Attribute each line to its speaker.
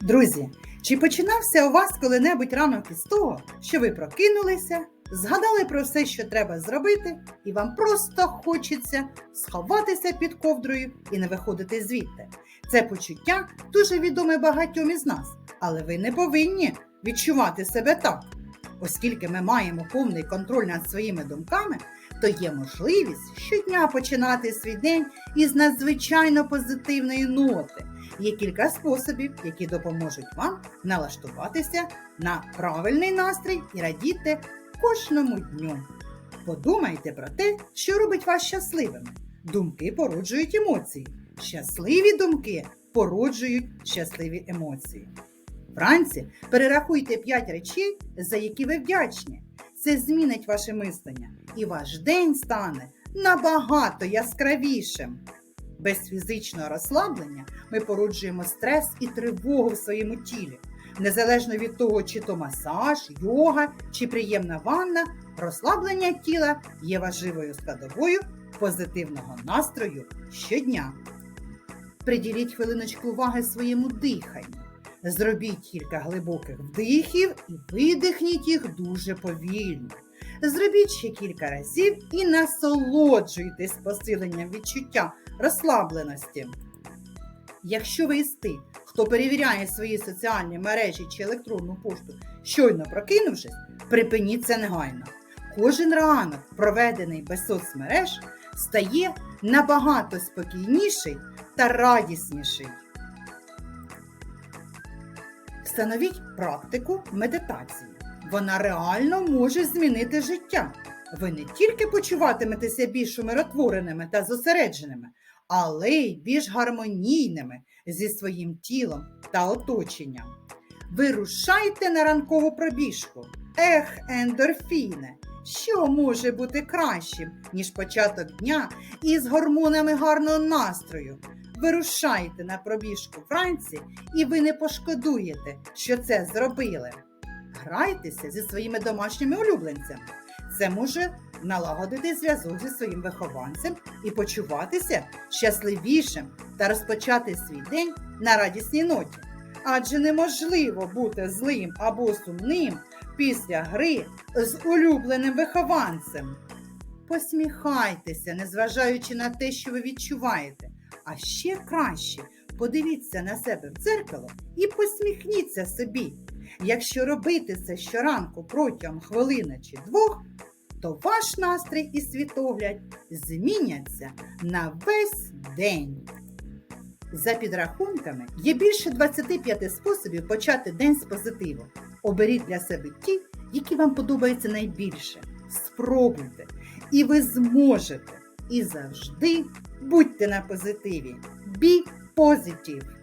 Speaker 1: Друзі, чи починався у вас коли-небудь ранок із того, що ви прокинулися, згадали про все, що треба зробити, і вам просто хочеться сховатися під ковдрою і не виходити звідти? Це почуття дуже відоме багатьом із нас, але ви не повинні відчувати себе так. Оскільки ми маємо повний контроль над своїми думками, то є можливість щодня починати свій день із надзвичайно позитивної ноти. Є кілька способів, які допоможуть вам налаштуватися на правильний настрій і радіти кожному дню. Подумайте про те, що робить вас щасливими. Думки породжують емоції. Щасливі думки породжують щасливі емоції. Вранці перерахуйте 5 речей, за які ви вдячні. Це змінить ваше мислення, і ваш день стане набагато яскравішим. Без фізичного розслаблення ми породжуємо стрес і тривогу в своєму тілі. Незалежно від того, чи то масаж, йога чи приємна ванна, розслаблення тіла є важливою складовою позитивного настрою щодня. Приділіть хвилиночку уваги своєму диханню. Зробіть кілька глибоких вдихів і видихніть їх дуже повільно. Зробіть ще кілька разів і насолоджуйтесь посиленням відчуття розслабленості. Якщо ви із тих, хто перевіряє свої соціальні мережі чи електронну пошту, щойно прокинувшись, припиніть це негайно. Кожен ранок, проведений без соцмереж, стає набагато спокійніший та радісніший. Встановіть практику медитації. Вона реально може змінити життя. Ви не тільки почуватиметеся більш умиротвореними та зосередженими, але й більш гармонійними зі своїм тілом та оточенням. Вирушайте на ранкову пробіжку. Ех, ендорфіне! Що може бути кращим, ніж початок дня із гормонами гарного настрою? Вирушайте на пробіжку вранці, і ви не пошкодуєте, що це зробили. Грайтеся зі своїми домашніми улюбленцями. Це може налагодити зв'язок зі своїм вихованцем і почуватися щасливішим та розпочати свій день на радісній ноті. Адже неможливо бути злим або сумним після гри з улюбленим вихованцем. Посміхайтеся, незважаючи на те, що ви відчуваєте. А ще краще подивіться на себе в дзеркало і посміхніться собі. Якщо робити це щоранку протягом хвилини чи двох, то ваш настрій і світогляд зміняться на весь день. За підрахунками, є більше 25 способів почати день з позитиву. Оберіть для себе ті, які вам подобаються найбільше. Спробуйте, і ви зможете. І завжди будьте на позитиві. Be positive!